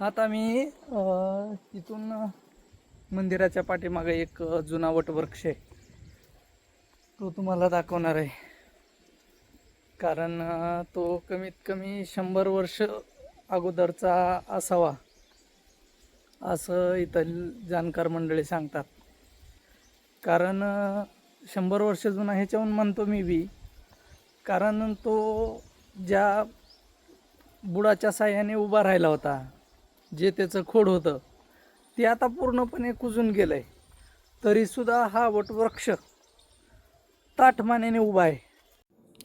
आता मी तिथून इथून मंदिराच्या पाठीमागे एक जुनावट जुना वटवृक्ष आहे. तो तुम्हाला दाखवणार आहे. कारण तो कमीत कमी शंभर वर्ष अगोदरचा असावा असं इथं जाणकार मंडळी सांगतात. कारण शंभर वर्ष जुना ह्याच्याहून म्हणतो मी बी. कारण तो ज्या बुडाच्या साह्याने उभा राहिला होता जे त्याचं खोड होतं ते आता पूर्णपणे कुजून गेलं आहे तरीसुद्धा हा वटवृक्ष ताठमानेने उभा आहे.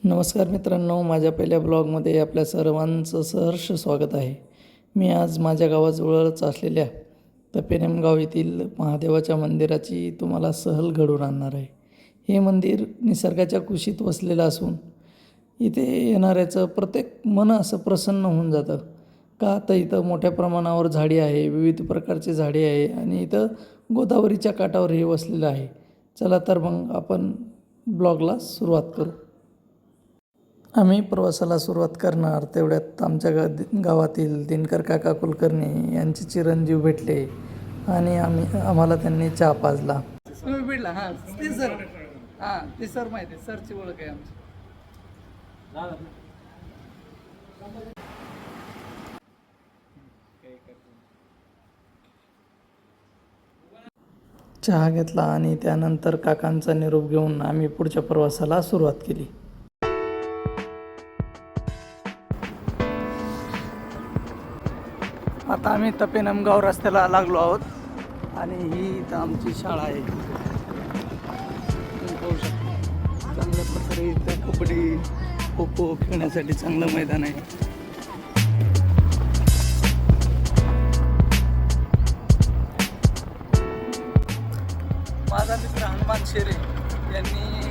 नमस्कार मित्रांनो माझ्या पहिल्या ब्लॉगमध्ये आपल्या सर्वांचं सहर्ष स्वागत आहे. मी आज माझ्या गावाजवळच असलेल्या तपेनेमगाव येथील महादेवाच्या मंदिराची तुम्हाला सहल घडवून आणणार आहे. हे मंदिर निसर्गाच्या कुशीत वसलेलं असून इथे येणाऱ्याचं प्रत्येक मन असं प्रसन्न होऊन जातं. का? तर इथं मोठ्या प्रमाणावर झाडी आहे विविध प्रकारची झाडी आहे आणि इथं गोदावरीच्या काठावर हे वसलेलं आहे. चला तर मग आपण ब्लॉगला सुरुवात करू. आम्ही प्रवासाला सुरुवात करणार. तेवढ्यात आमच्या गा गावातील दिनकर काका कुलकर्णी यांचे चिरंजीव भेटले आणि आम्ही आम्हाला त्यांनी चहा पाजला. भेटला? हां. ते सर. हां ते सर माहिती आहे. सरची ओळख आहे आमची. चहा घेतला आणि त्यानंतर काकांचा निरोप घेऊन आम्ही पुढच्या प्रवासाला सुरुवात केली. आता आम्ही तपेनमगाव रस्त्याला लागलो आहोत आणि ही इथं आमची शाळा आहे. पाहू शकता. चांगल्या प्रकारे इथं कबड्डी खो खो खेळण्यासाठी चांगलं मैदान आहे. शेरे यांनी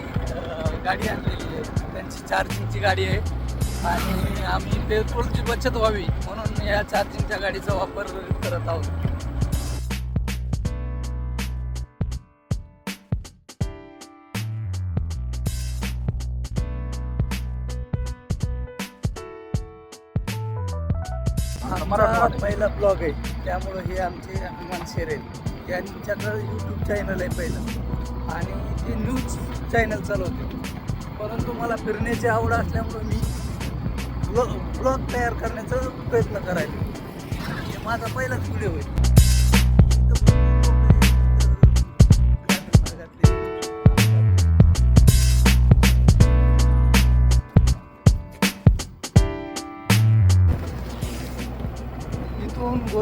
गाडी आणलेली आहे. त्यांची चार्जिंगची गाडी आहे. आणि आम्ही पेट्रोलची बचत व्हावी म्हणून या चार्जिंगच्या गाडीचा वापर करत आहोत. पहिला ब्लॉग आहे. त्यामुळं हे आमचे हनुमान शेरेल यांच्याकडं यूट्यूब चॅनल आहे पहिलं. आणि ते न्यूज चॅनल चालवते. परंतु मला फिरण्याची आवड असल्यामुळं मी ब्लॉग ब्लॉग तयार करण्याचा प्रयत्न करायचो हे माझा पहिलाच व्हिडिओ होईल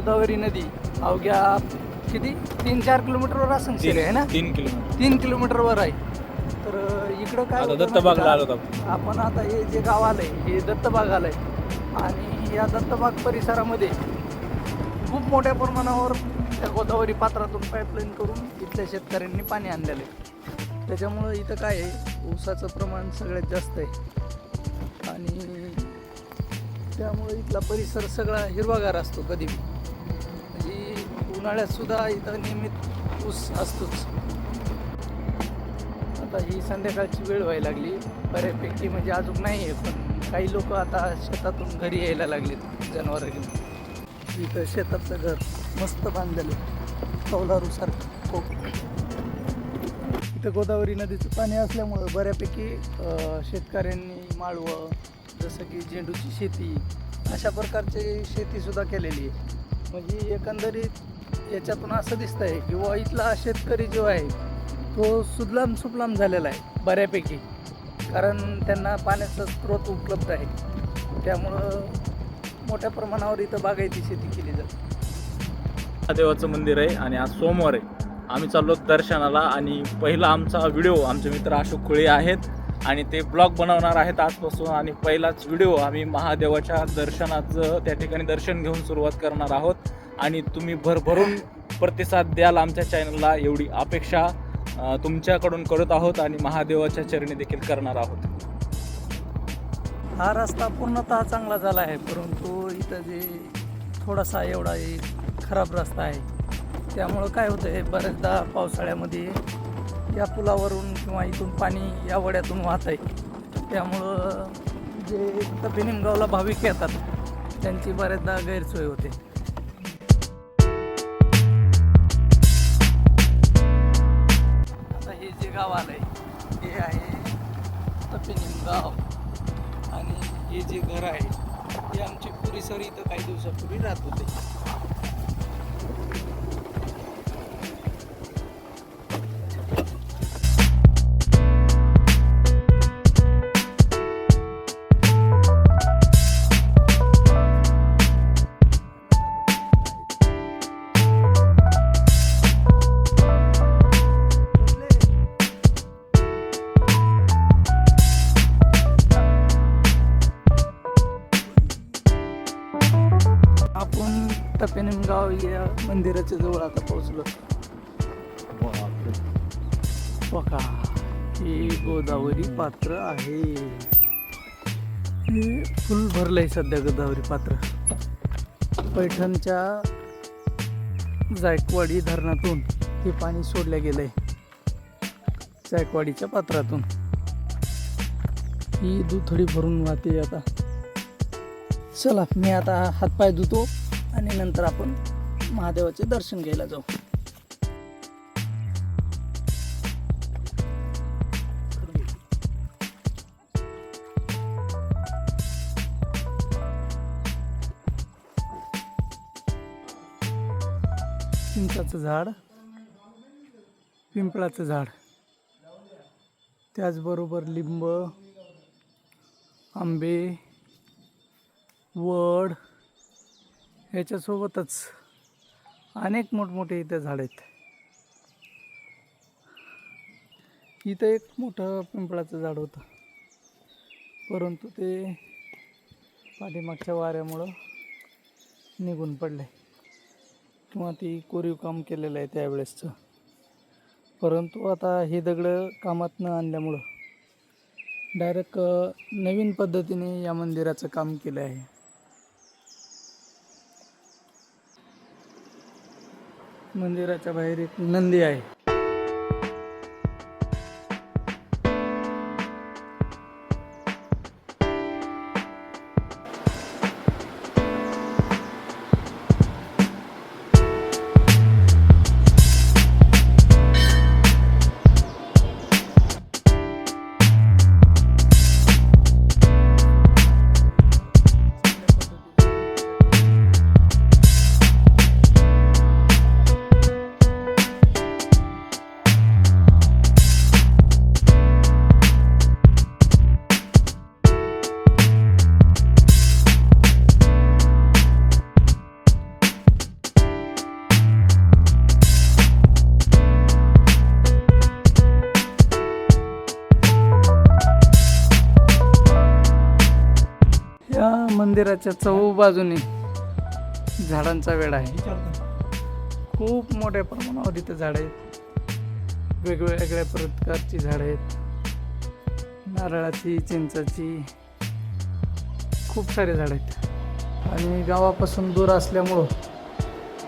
गोदावरी नदी अवघ्या किती? तीन चार किलोमीटरवर शिरे आहे ना? तीन किलोमीटर. तीन किलोमीटरवर आहे. तर इकडं काय आता होतं दत्तबागला माहिती आलो का? आपण. आता हे जे गाव आलंय हे दत्तबाग आलंय. आणि या दत्तबाग परिसरामध्ये खूप मोठ्या प्रमाणावर त्या गोदावरी पात्रातून पाईपलाईन करून इथल्या शेतकऱ्यांनी पाणी आणलेलं आहे. त्याच्यामुळं इथं काय आहे ऊसाचं प्रमाण सगळ्यात जास्त आहे. आणि त्यामुळे इथला परिसर सगळा हिरवागार असतो कधी उन्हाळ्यात सुद्धा इथं नियमित ऊस असतोच. आता ही संध्याकाळची वेळ व्हायला लागली. बऱ्यापैकी म्हणजे अजून नाही आहे पण काही लोक आता शेतातून घरी यायला लागलेत जनावरं घेऊन इथं शेतातलं घर मस्त बांधलेलं कौलारूसारखं हो इथं गोदावरी नदीचं पाणी असल्यामुळं बऱ्यापैकी शेतकऱ्यांनी माळवं जसं की झेंडूची शेती अशा प्रकारची शेतीसुद्धा केलेली आहे. म्हणजे एकंदरीत याच्यातून असं दिसतं आहे की व इथला शेतकरी जो आहे तो सुजलाम सुफलाम झालेला आहे बऱ्यापैकी. कारण त्यांना पाण्याचा स्रोत उपलब्ध आहे. त्यामुळं मोठ्या प्रमाणावर इथं बागायती शेती केली जाते. महादेवाचं मंदिर आहे आणि आज सोमवार आहे. आम्ही चाललो दर्शनाला आणि पहिला आमचा व्हिडिओ आमचे मित्र अशोक खुळे आहेत आणि ते ब्लॉग बनवणार आहेत आजपासून आणि पहिलाच व्हिडिओ आम्ही महादेवाच्या दर्शनाचं त्या ठिकाणी दर्शन घेऊन सुरुवात करणार आहोत. आणि तुम्ही भरभरून प्रतिसाद द्याल आमच्या चॅनलला एवढी अपेक्षा तुमच्याकडून करत आहोत आणि महादेवाच्या चरणी देखील करणार आहोत. हा रस्ता पूर्णतः चांगला झाला आहे परंतु इथं जे थोडासा एवढा एक खराब रस्ता आहे त्यामुळं काय होतं आहे बऱ्याचदा पावसाळ्यामध्ये या पुलावरून किंवा इथून पाणी या वड्यातून वाहत आहे. त्यामुळं जे तपिनिमगावला भाविक येतात त्यांची बऱ्याचदा गैरसोय होते. गाव आहे. हे आहे तपिनिंग गाव. आणि हे जे घर आहे हे आमची पुरीसर इथं काही दिवसापूर्वी राहत होते. आपण टपेनिमगाव या मंदिराच्या जवळ आता पोहोचलो. बघा हे गोदावरी पात्र आहे. हे फुल भरलंय सध्या गोदावरी पात्र. पैठणच्या जायकवाडी धरणातून हे पाणी सोडलं गेलंय. जायकवाडीच्या पात्रातून. ही दुथडी भरून वाहते आता. चला मी आता हातपाय धुतो. आणि नंतर आपण महादेवाचे दर्शन घ्यायला जाऊ. चिंचाचं झाड पिंपळाचं झाड. त्याचबरोबर लिंब आंबे वड ह्याच्यासोबतच अनेक मोठमोठे इथे झाड आहेत. इथं एक मोठं पिंपळाचं झाड होतं. परंतु ते पाठीमागच्या वाऱ्यामुळं निघून पडले किंवा ती कोरीव काम केलेलं आहे त्यावेळेसचं. परंतु आता हे दगडं कामात न आणल्यामुळं डायरेक्ट नवीन पद्धतीने या मंदिराचं काम केलं आहे. मंदिराच्या बाहेर एक नंदी आहे. मंदिराच्या चहू बाजूने झाडांचा वेळ आहे. खूप मोठ्या प्रमाणावर इथे झाडं आहेत. वेगवेगळ्या प्रकारची झाडं आहेत. नारळाची चिंचाची खूप सारे झाडं आहेत. आणि गावापासून दूर असल्यामुळं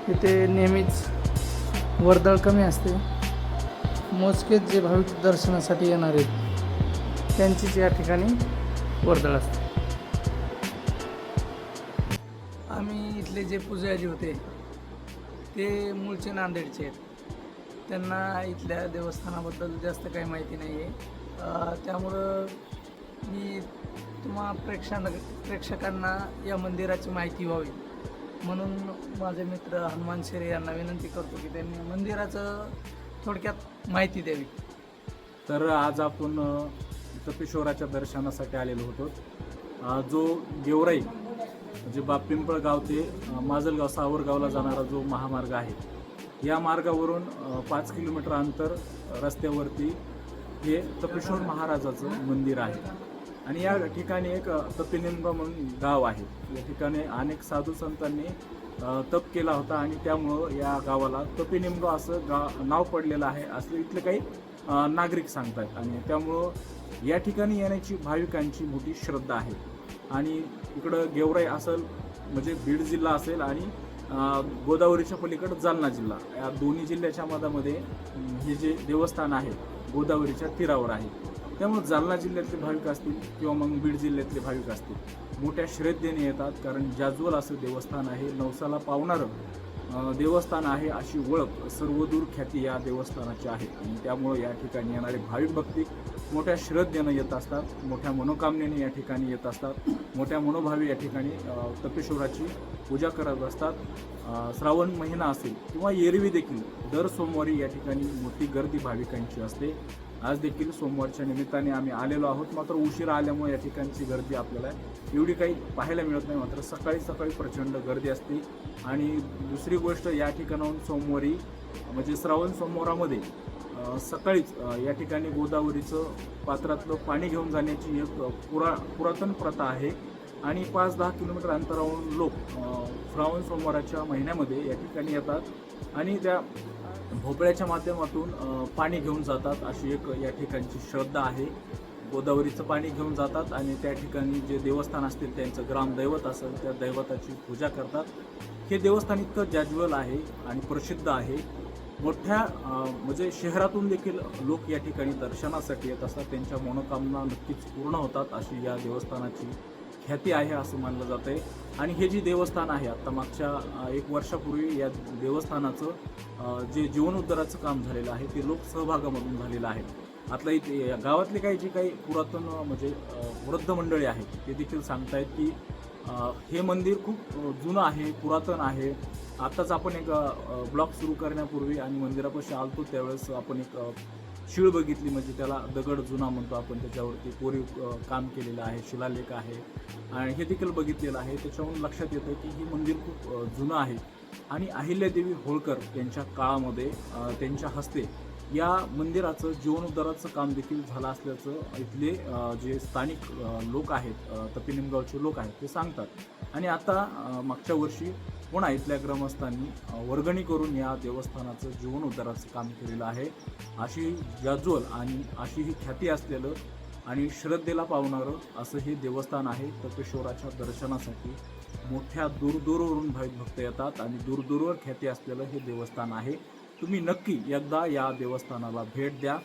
इथे नेहमीच वर्दळ कमी असते. मोजकेच जे भाविक दर्शनासाठी येणार आहेत त्यांचीच या ठिकाणी वर्दळ असते. जे पुजारी होते ते मूळचे नांदेडचे आहेत. त्यांना इथल्या देवस्थानाबद्दल जास्त काही माहिती नाही आहे त्यामुळं मी तुम्हा प्रेक्षांना प्रेक्षकांना या मंदिराची माहिती व्हावी. म्हणून माझे मित्र हनुमान शेरे यांना विनंती करतो की त्यांनी मंदिराचं थोडक्यात माहिती द्यावी. तर आज आपण अ, तपेश्वराच्या दर्शनासाठी आलेलो होतो. जो गेवराई जे बाप पिंपळगाव ते माजलगाव सावरगावला जाणारा जो महामार्ग आहे या मार्गावरून पाच किलोमीटर अंतर रस्त्यावरती हे तपेश्वर महाराजाचं मंदिर आहे. आणि या ठिकाणी एक अ, तपेनिंबा म्हणून गाव आहे. या ठिकाणी अनेक साधू संतांनी तप केला होता आणि त्यामुळं या गावाला तपेनिमगाव असं गा नाव पडलेलं आहे असं इथले काही नागरिक सांगतात. आणि त्यामुळं या ठिकाणी येण्याची भाविकांची मोठी श्रद्धा आहे. आणि इकडं गेवराई असेल म्हणजे बीड जिल्हा असेल आणि गोदावरीच्या पलीकडं जालना जिल्हा. या दोन्ही जिल्ह्याच्या मधामध्ये हे जे देवस्थान आहे गोदावरीच्या तीरावर आहे. त्यामुळे जालना जिल्ह्यातले भाविक असतील किंवा मग बीड जिल्ह्यातले भाविक असतील मोठ्या श्रद्धेने येतात. कारण जाजवल असं देवस्थान आहे नवसाला पावणारं. देवस्थान आहे अशी ओळख सर्वदूर ख्याती या देवस्थानाची आहे. आणि त्यामुळं या ठिकाणी येणारे भाविक भक्ती मोठ्या श्रद्धेनं येत असतात मोठ्या मनोकामनेने या ठिकाणी येत असतात मोठ्या मनोभावी या ठिकाणी तपेश्वराची पूजा करत असतात. श्रावण महिना असेल किंवा एरवी देखील दर सोमवारी या ठिकाणी मोठी गर्दी भाविकांची असते. आज देखील सोमवारच्या निमित्ताने आम्ही आलेलो आहोत. मात्र उशिरा आल्यामुळे या ठिकाणची गर्दी आपल्याला एवढी काही पाहायला मिळत नाही. मात्र सकाळी सकाळी प्रचंड गर्दी असते. आणि दुसरी गोष्ट या ठिकाणाहून सोमवारी म्हणजे श्रावण सोमवारामध्ये सकाळीच या ठिकाणी गोदावरीचं पात्रातलं पाणी घेऊन जाण्याची एक पुरा पुरातन प्रथा आहे. आणि पाच दहा किलोमीटर अंतरावरून लोक श्रावण सोमवाराच्या महिन्यामध्ये या ठिकाणी येतात आणि त्या भोपळ्याच्या माध्यमातून पाणी घेऊन जातात अशी एक या ठिकाणची श्रद्धा आहे. गोदावरीचं पाणी घेऊन जातात आणि त्या ठिकाणी जे देवस्थान असतील त्यांचं ग्रामदैवत असेल त्या दैवताची पूजा करतात. हे देवस्थान इतकं जॅज्युअल आहे आणि प्रसिद्ध आहे. मोठ्या म्हणजे शहरातून देखील लोक या ठिकाणी दर्शनासाठी येत असतात. त्यांच्या मनोकामना नक्कीच पूर्ण होतात अशी या देवस्थानाची ख्याती आहे असं मानलं जातं आहे आणि हे जे देवस्थान आहे आत्ता मागच्या एक वर्षापूर्वी या देवस्थानाचं जे जीवनोद्धाराचं काम झालेलं आहे ते लोक सहभागामधून झालेलं आहे. आता इथे या गावातले काही जे काही पुरातन म्हणजे वृद्ध मंडळी आहेत ते देखील सांगतायत की हे मंदिर खूप जुनं आहे पुरातन आहे. आत्ताच आपण एक ब्लॉक सुरू करण्यापूर्वी आणि मंदिरापाशी आलतो त्यावेळेस आपण एक शीळ बघितली म्हणजे त्याला दगड जुना म्हणतो आपण त्याच्यावरती कोरीव काम केलेलं आहे शिलालेख आहे. आणि हे देखील बघितलेलं आहे. त्याच्यावरून लक्षात येतं की हे मंदिर खूप जुनं आहे. आणि अहिल्यादेवी होळकर यांच्या काळामध्ये त्यांच्या हस्ते या मंदिराचं जीवनोद्धाराचं काम देखील झालं असल्याचं इथले जे स्थानिक लोक आहेत तपिनिमगावचे लोक आहेत ते सांगतात. आणि आता मागच्या वर्षी पुन्हा इथल्या ग्रामस्थांनी वर्गणी करून या देवस्थानाचं जीवनोद्धाराचं काम केलेलं आहे अशी जाज्वल आणि अशी ही ख्याती असलेलं आणि श्रद्धेला पावणारं असं हे देवस्थान आहे. तपेश्वराच्या दर्शनासाठी मोठ्या दूरदूरवरून भाविक भक्त येतात आणि दूरदूरवर ख्याती असलेलं हे देवस्थान आहे. तुम्ही नक्की एकदा या देवस्थानाला भेट द्या.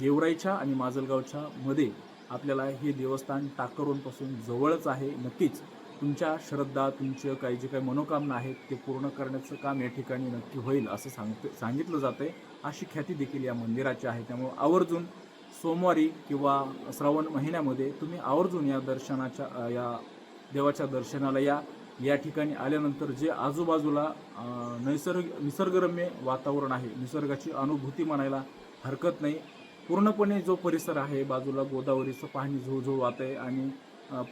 गेवराईच्या आणि माजलगावच्या मध्ये आपल्याला हे देवस्थान टाकरवनपासून जवळच आहे. नक्कीच तुमच्या श्रद्धा तुमचे काही जे काही मनोकामना आहेत ते पूर्ण करण्याचं काम या ठिकाणी नक्की होईल असं सांगते सांगितलं जातं आहे अशी ख्याती देखील या मंदिराची आहे. त्यामुळे आवर्जून सोमवारी किंवा श्रावण महिन्यामध्ये तुम्ही आवर्जून या दर्शनाच्या या देवाच्या दर्शनाला या या ठिकाणी आल्यानंतर जे आजूबाजूला नैसर्ग निसर्गरम्य वातावरण आहे निसर्गाची अनुभूती म्हणायला हरकत नाही. पूर्णपणे जो परिसर आहे बाजूला गोदावरीचं पाणी झुळझुळ वाहत आहे आणि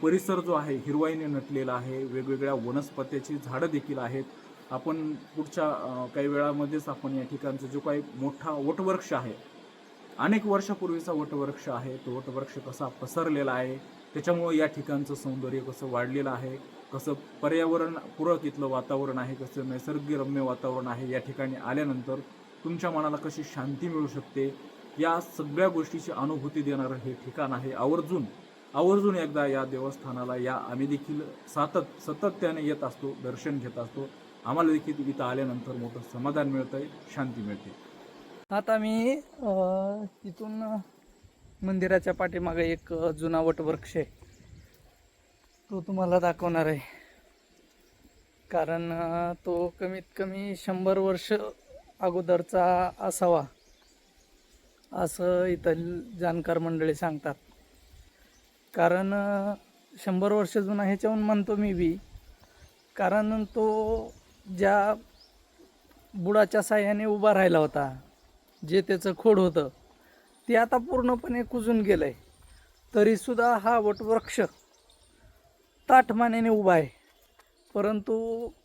परिसर जो आहे हिरवाईने नटलेला आहे वेगवेगळ्या वनस्पत्याची झाडं देखील आहेत. आपण पुढच्या काही वेळामध्येच आपण या ठिकाणचं जो काही मोठा वटवृक्ष आहे अनेक वर्षापूर्वीचा वटवृक्ष आहे तो वटवृक्ष कसा पसरलेला आहे त्याच्यामुळं या ठिकाणचं सौंदर्य कसं वाढलेलं आहे कसं पर्यावरण पूरक इथलं वातावरण आहे कसं नैसर्गिकरम्य वातावरण आहे या ठिकाणी आल्यानंतर तुमच्या मनाला कशी शांती मिळू शकते या सगळ्या गोष्टीची अनुभूती देणारं हे ठिकाण आहे आवर्जून. आवर्जून एकदा या देवस्थानाला या आम्ही देखील सातत सातत्याने येत असतो दर्शन घेत असतो. आम्हाला देखील इथं आल्यानंतर मोठं समाधान मिळतंय शांती मिळते. आता मी तिथून मंदिराच्या पाठीमागे एक जुना वटवृक्ष आहे. तो तुम्हाला दाखवणार आहे. कारण तो कमीत कमी शंभर वर्ष अगोदरचा असावा असं इथं जाणकार मंडळी सांगतात. कारण शंभर वर्ष जुना ह्याच्याहून म्हणतो मी बी. कारण तो ज्या बुडाच्या साह्याने उभा राहिला होता जे त्याचं खोड होतं ते आता पूर्णपणे कुजून गेलं आहे तरीसुद्धा हा वटवृक्ष ताठमानेने उभा आहे. परंतु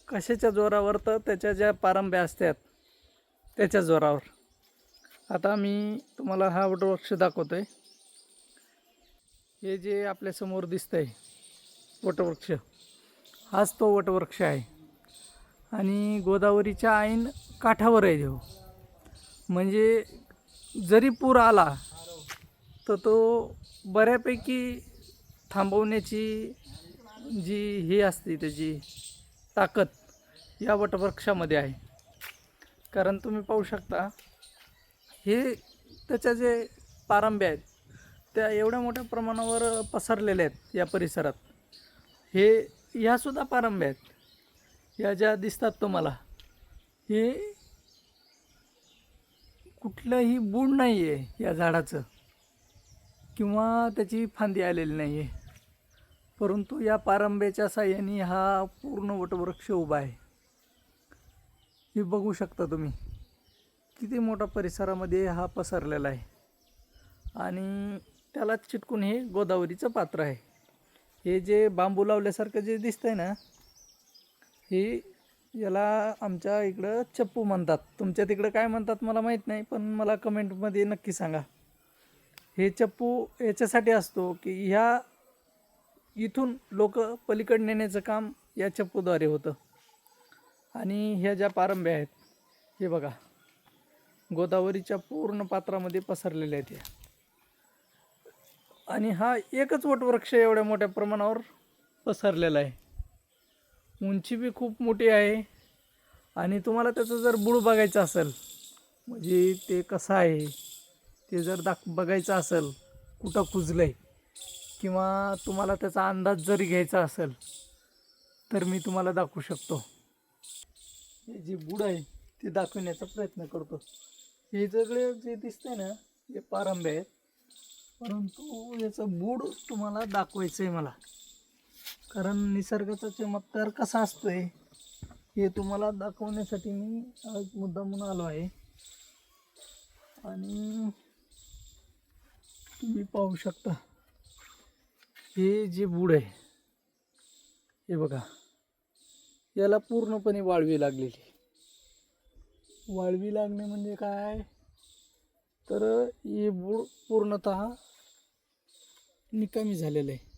कशाच्या जोरावर तर त्याच्या ज्या पारंब्या असतात त्याच्या जोरावर. आता मी तुम्हाला हा वटवृक्ष दाखवतो आहे हे जे आपल्यासमोर दिसतं आहे वटवृक्ष हाच तो वटवृक्ष आहे. आणि गोदावरीच्या ऐन काठावर आहे देव. म्हणजे जरी पूर आला तर तो बऱ्यापैकी थांबवण्याची जी ही असते त्याची ताकद या वटवृक्षामध्ये आहे. कारण तुम्ही पाहू शकता हे त्याच्या जे पारंब्या आहेत त्या एवढ्या मोठ्या प्रमाणावर पसरलेल्या आहेत या परिसरात. हे ह्यासुद्धा पारंब्या आहेत. या ज्या दिसतात तुम्हाला हे कुठलंही बूड नाही आहे या झाडाचं. किंवा त्याची फांदी आलेली नाही आहे परंतु या पारंब्याच्या साह्याने हा पूर्ण वटवृक्ष उभा आहे. हे बघू शकता तुम्ही किती मोठा परिसरामध्ये हा पसरलेला आहे. आणि त्याला चिटकून हे गोदावरीचं पात्र आहे. हे जे बांबू लावल्यासारखं जे दिसतंय ना हे याला आमच्या इकडं चप्पू म्हणतात. तुमच्या तिकडं काय म्हणतात मला माहीत नाही पण मला कमेंटमध्ये नक्की सांगा. हे चप्पू याच्यासाठी असतो की ह्या इथून लोक पलीकड नेण्याचं काम या चप्पूद्वारे होतं. आणि ह्या ज्या पारंब्या आहेत हे बघा गोदावरीच्या पूर्ण पात्रामध्ये पसरलेल्या आहेत या आणि हा एकच वटवृक्ष एवढ्या मोठ्या प्रमाणावर? पसरलेला आहे. उंची बी खूप मोठी आहे. आणि तुम्हाला त्याचं जर बुड बघायचं असेल म्हणजे ते कसं आहे ते जर दाख बघायचं असेल कुठं कुजलं आहे किंवा तुम्हाला त्याचा अंदाज जरी घ्यायचा असेल तर मी तुम्हाला दाखवू शकतो. हे जे बुड आहे ते दाखवण्याचा प्रयत्न करतो. हे सगळे जे दिसतंय ना हे पारंबे आहेत. परंतु याचं बूड तुम्हाला दाखवायचं आहे मला. कारण निसर्गाचा चमत्कार कसा असतोय हे तुम्हाला दाखवण्यासाठी मी एक मुद्दा म्हणून आलो आहे. आणि तुम्ही पाहू शकता हे जे बूड आहे हे बघा याला पूर्णपणे वाळवी लागलेली. वाळवी लागणे म्हणजे काय? तर हे बूड पूर्णतः निकामी झालेलं आहे.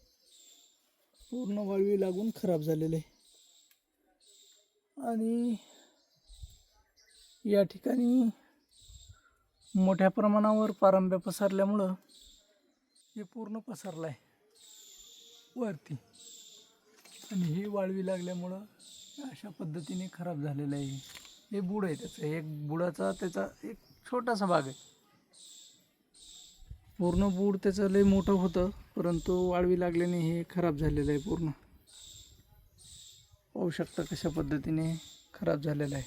पूर्ण वाळवी लागून खराब झालेलं आहे. आणि या ठिकाणी मोठ्या प्रमाणावर पारंब्या पसरल्यामुळं हे पूर्ण पसरलं आहे. वरती. आणि ही वाळवी लागल्यामुळं अशा पद्धतीने खराब झालेलं आहे. हे बुड आहे त्याचं. एक बुडाचा त्याचा एक छोटासा भाग आहे. पूर्ण बूड त्याचं लय मोठं होतं परंतु वाळवी लागल्याने हे खराब झालेलं आहे पूर्ण. पाहू शकता कशा पद्धतीने खराब झालेलं आहे.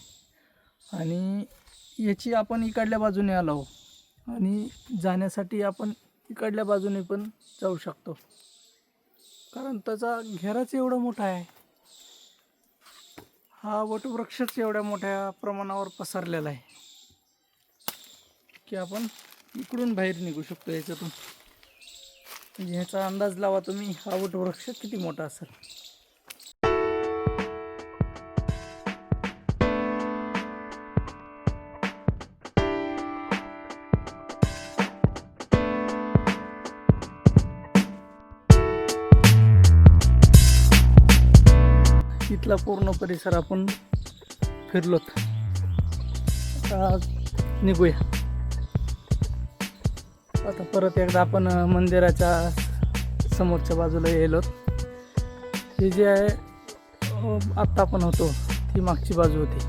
आणि याची आपण इकडल्या बाजूने आलो. आणि जाण्यासाठी आपण इकडल्या बाजूने पण जाऊ शकतो. कारण त्याचा घेराच एवढा मोठा आहे. हा वटवृक्षच एवढ्या मोठ्या प्रमाणावर पसरलेला आहे. की आपण इकडून बाहेर निघू शकतो याच्यातून. म्हणजे ह्याचा अंदाज लावा तुम्ही. हा वटवृक्ष किती मोठा असेल? इथला पूर्ण परिसर आपण फिरलोत. आता निघूया. आता परत एकदा आपण मंदिराच्या समोरच्या बाजूला येलो हे जे आहे आत्ता आपण होतो ती मागची बाजू होती.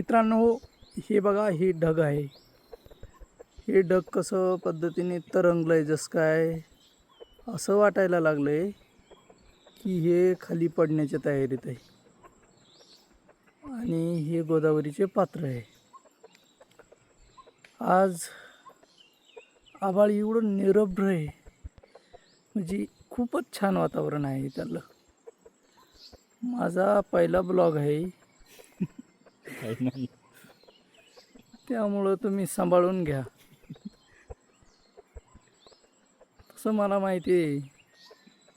मित्रांनो हे बघा हे ढग आहे. हे ढग कसं पद्धतीने तरंगलं आहे जसं काय असं वाटायला लागलं आहे की हे खाली पडण्याच्या तयारीत आहे. आणि हे गोदावरीचे पात्र आहे. आज आभाळ एवढं निरभ्र आहे. म्हणजे खूपच छान वातावरण आहे त्याला माझा पहिला ब्लॉग आहे त्यामुळं तुम्ही सांभाळून घ्या. तसं मला माहिती आहे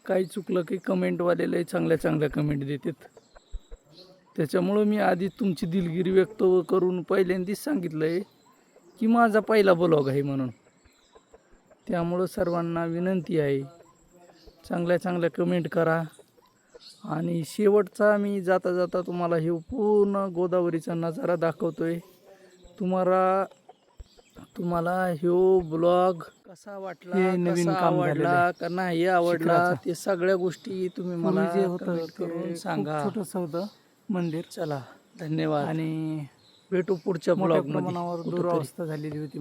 काही चुकलं की कमेंटवालेले चांगल्या चांगल्या कमेंट देतात. त्याच्यामुळं मी आधी तुमची दिलगिरी व्यक्त करून पहिल्यांदाच सांगितलं आहे की माझा पहिला ब्लॉग आहे म्हणून. त्यामुळं सर्वांना विनंती आहे चांगल्या चांगल्या कमेंट करा. आणि शेवटचा मी जाता जाता तुम्हाला हे पूर्ण गोदावरीचा नजारा दाखवतोय तुम्हाला तुम्हाला ह्यो ब्लॉग कसा वाटला हे नवीन कसा काम झालेलं आवडला आहे. का नाही आवडला शिखराचं. ते सगळ्या गोष्टी तुम्ही मला जे होतं comment करून सांगा छोटंसं होतं मंदिर चला धन्यवाद आणि भेटू पुढच्या मोठ्या ब्लॉगमध्ये प्रमाणावर. दुरावस्था झालेली होती